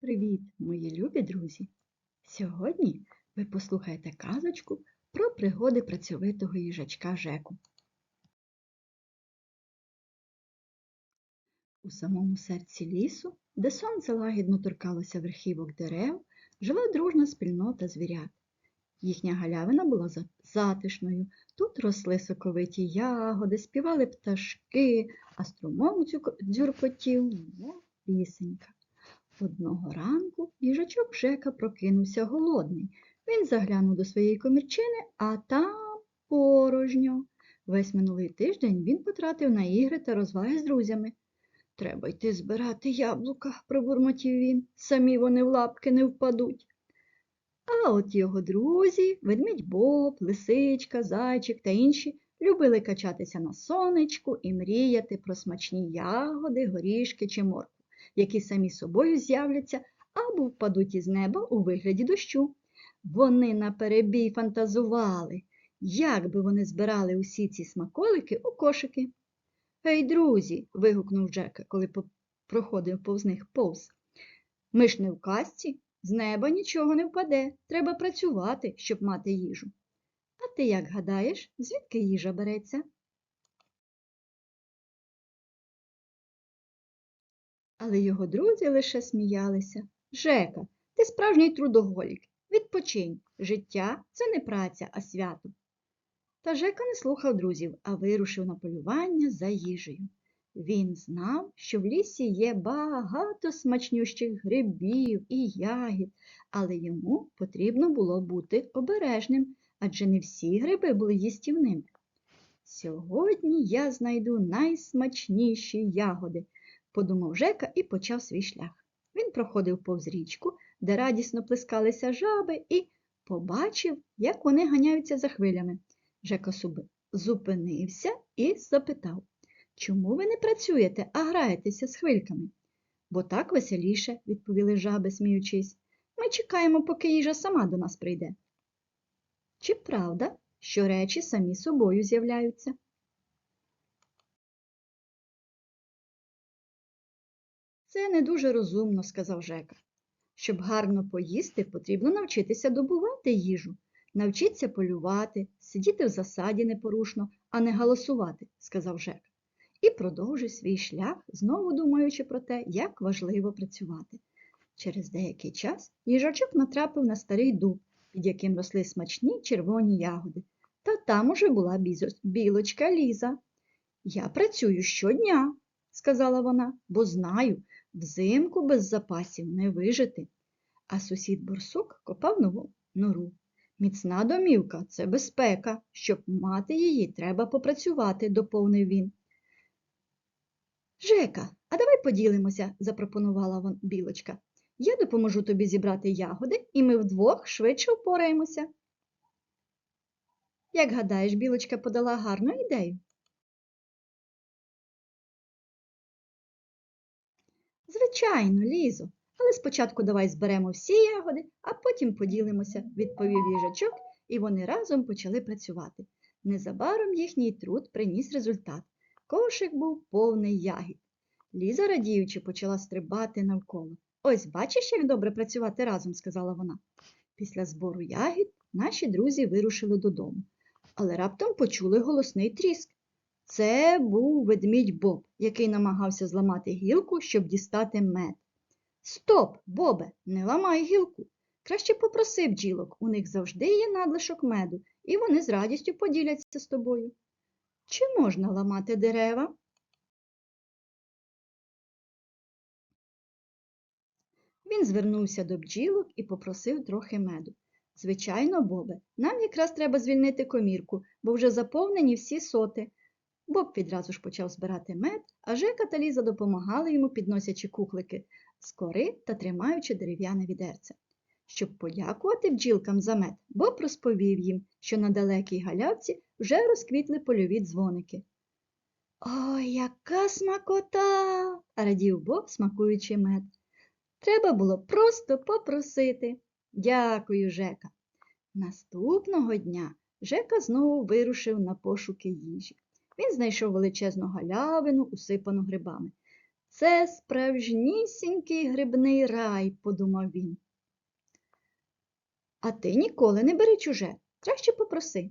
Привіт, мої любі друзі! Сьогодні ви послухаєте казочку про пригоди працьовитого їжачка Жеку. У самому серці лісу, де сонце лагідно торкалося верхівок дерев, жила дружна спільнота звірят. Їхня галявина була затишною. Тут росли соковиті ягоди, співали пташки, а струмок дзюркотів, мов пісенька. Одного ранку їжачок Жека прокинувся голодний. Він заглянув до своєї комірчини, а там порожньо. Весь минулий тиждень він потратив на ігри та розваги з друзями. Треба йти збирати яблука, пробурмотів він. Самі вони в лапки не впадуть. А от його друзі, ведмідь Боб, лисичка, зайчик та інші любили качатися на сонечку і мріяти про смачні ягоди, горішки чи моркву які самі собою з'являться або впадуть із неба у вигляді дощу. Вони наперебій фантазували, як би вони збирали усі ці смаколики у кошики. Гей, друзі, вигукнув Джека, коли проходив повз них повз. Ми ж не в казці, з неба нічого не впаде. Треба працювати, щоб мати їжу. А ти як гадаєш, звідки їжа береться? Але його друзі лише сміялися. Жека, ти справжній трудоголік. Відпочинь. Життя це не праця, а свято. Та Жека не слухав друзів, а вирушив на полювання за їжею. Він знав, що в лісі є багато смачнющих грибів і ягід, але йому потрібно було бути обережним, адже не всі гриби були їстівними. Сьогодні я знайду найсмачніші ягоди, подумав Жека і почав свій шлях. Він проходив повз річку, де радісно плескалися жаби, і побачив, як вони ганяються за хвилями. Жека суби- зупинився і запитав, чому ви не працюєте, а граєтеся з хвильками? Бо так веселіше, відповіли жаби, сміючись. Ми чекаємо, поки їжа сама до нас прийде. Чи правда, що речі самі собою з'являються? Це не дуже розумно, сказав Жека. Щоб гарно поїсти, потрібно навчитися добувати їжу, навчитися полювати, сидіти в засаді непорушно, а не галасувати, сказав Жека. І продовжив свій шлях, знову думаючи про те, як важливо працювати. Через деякий час їжачок натрапив на старий дуб, під яким росли смачні червоні ягоди. Та там уже була білочка Ліза. Я працюю щодня, сказала вона, бо знаю, взимку без запасів не вижити. А сусід борсук копав нову нору. Міцна домівка це безпека. Щоб мати її, треба попрацювати, доповнив він. Жека, а давай поділимося, запропонувала вон білочка. Я допоможу тобі зібрати ягоди, і ми вдвох швидше впораємося. Як гадаєш, білочка подала гарну ідею. Звичайно, Лізо, але спочатку давай зберемо всі ягоди, а потім поділимося, відповів їжачок, і вони разом почали працювати. Незабаром їхній труд приніс результат. Кошик був повний ягід. Ліза, радіючи, почала стрибати навколо. Ось бачиш, як добре працювати разом, сказала вона. Після збору ягід наші друзі вирушили додому, але раптом почули голосний тріск. Це був ведмідь Боб, який намагався зламати гілку, щоб дістати мед. Стоп, Бобе, не ламай гілку. Краще попроси бджілок, у них завжди є надлишок меду, і вони з радістю поділяться з тобою. Чи можна ламати дерева? Він звернувся до бджілок і попросив трохи меду. Звичайно, Бобе, нам якраз треба звільнити комірку, бо вже заповнені всі соти. Боб відразу ж почав збирати мед, а Жека та Ліза допомагали йому, підносячи куклики з кори та тримаючи дерев'яне відерце. Щоб подякувати бджілкам за мед, Боб розповів їм, що на далекій галявці вже розквітли польові дзвоники. Ой, яка смакота! радів Боб, смакуючи мед. Треба було просто попросити. Дякую, Жека. Наступного дня Жека знову вирушив на пошуки їжі. Він знайшов величезну галявину, усипану грибами. Це справжнісінький грибний рай, подумав він. А ти ніколи не бери чуже, краще попроси.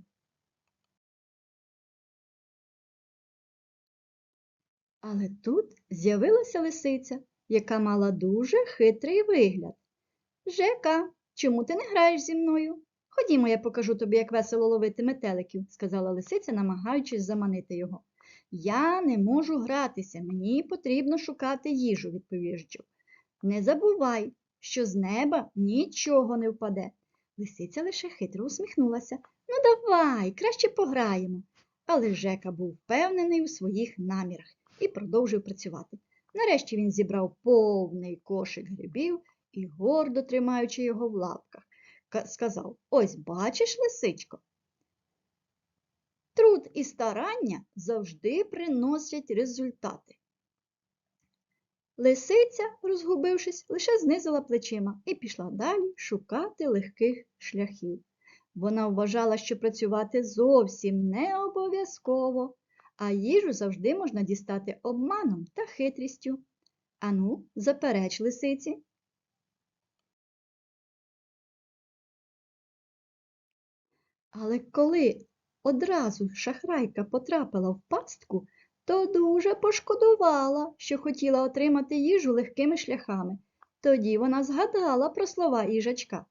Але тут з'явилася лисиця, яка мала дуже хитрий вигляд. Жека, чому ти не граєш зі мною? Ходімо, я покажу тобі, як весело ловити метеликів, сказала лисиця, намагаючись заманити його. Я не можу гратися, мені потрібно шукати їжу, відповів Жук. Не забувай, що з неба нічого не впаде. Лисиця лише хитро усміхнулася. Ну, давай, краще пограємо. Але Жека був впевнений у своїх намірах і продовжив працювати. Нарешті він зібрав повний кошик грибів і, гордо тримаючи його в лапках, сказав Ось бачиш, лисичко. Труд і старання завжди приносять результати. Лисиця, розгубившись, лише знизила плечима і пішла далі шукати легких шляхів. Вона вважала, що працювати зовсім не обов'язково, а їжу завжди можна дістати обманом та хитрістю. Ану, запереч лисиці. Але коли одразу шахрайка потрапила в пастку, то дуже пошкодувала, що хотіла отримати їжу легкими шляхами. Тоді вона згадала про слова їжачка.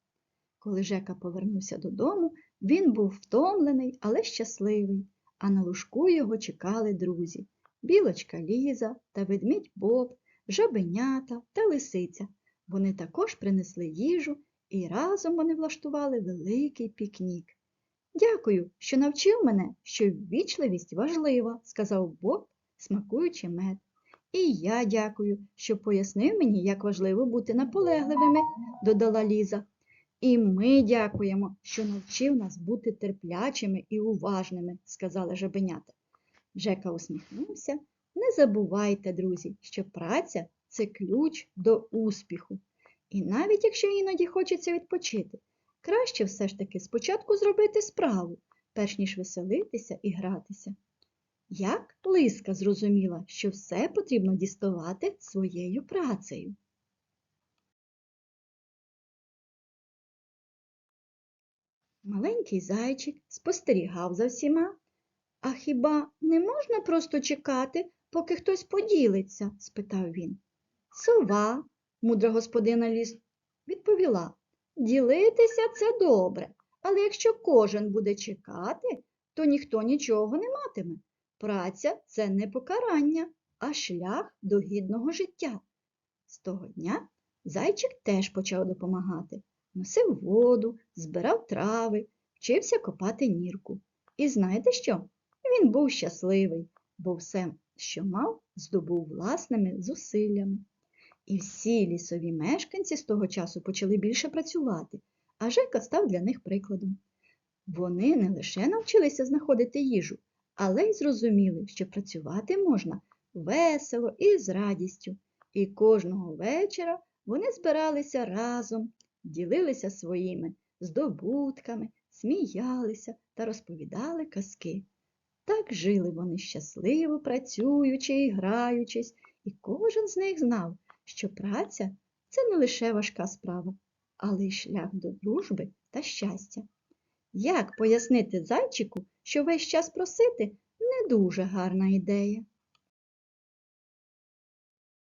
Коли Жека повернувся додому, він був втомлений, але щасливий, а на лужку його чекали друзі білочка Ліза та ведмідь Боб, жабенята та лисиця. Вони також принесли їжу і разом вони влаштували великий пікнік. Дякую, що навчив мене, що ввічливість важлива, сказав Боб, смакуючи мед. І я дякую, що пояснив мені, як важливо бути наполегливими, додала Ліза. І ми дякуємо, що навчив нас бути терплячими і уважними, сказала жабенята. Жека усміхнувся. Не забувайте, друзі, що праця це ключ до успіху. І навіть якщо іноді хочеться відпочити, краще все ж таки спочатку зробити справу, перш ніж веселитися і гратися. Як лиска зрозуміла, що все потрібно діставати своєю працею. Маленький зайчик спостерігав за всіма. А хіба не можна просто чекати, поки хтось поділиться? спитав він. Сова, мудра господина ліс, відповіла. Ділитися це добре, але якщо кожен буде чекати, то ніхто нічого не матиме. Праця це не покарання, а шлях до гідного життя. З того дня зайчик теж почав допомагати. Носив воду, збирав трави, вчився копати нірку. І знаєте що? Він був щасливий, бо все, що мав, здобув власними зусиллями. І всі лісові мешканці з того часу почали більше працювати, а Жека став для них прикладом. Вони не лише навчилися знаходити їжу, але й зрозуміли, що працювати можна весело і з радістю. І кожного вечора вони збиралися разом, ділилися своїми здобутками, сміялися та розповідали казки. Так жили вони щасливо, працюючи і граючись, і кожен з них знав, що праця це не лише важка справа, але й шлях до дружби та щастя. Як пояснити зайчику, що весь час просити не дуже гарна ідея?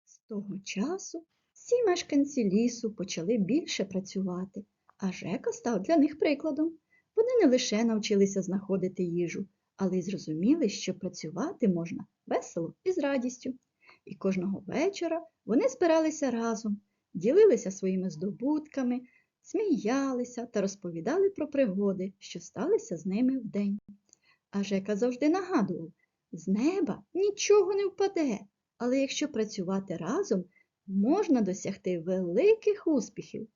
З того часу всі мешканці лісу почали більше працювати, а Жека став для них прикладом. Вони не лише навчилися знаходити їжу, але й зрозуміли, що працювати можна весело і з радістю. І кожного вечора вони збиралися разом, ділилися своїми здобутками, сміялися та розповідали про пригоди, що сталися з ними вдень. А Жека завжди нагадував з неба нічого не впаде, але якщо працювати разом, можна досягти великих успіхів.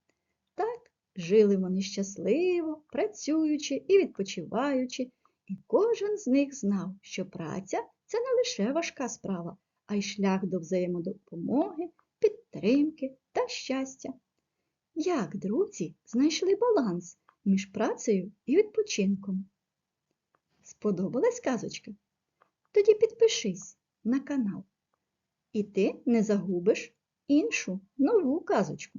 Так жили вони щасливо, працюючи і відпочиваючи, і кожен з них знав, що праця це не лише важка справа, а й шлях до взаємодопомоги, підтримки та щастя. Як друзі знайшли баланс між працею і відпочинком? Сподобалась казочка? Тоді підпишись на канал. і ти не загубиш іншу нову казочку.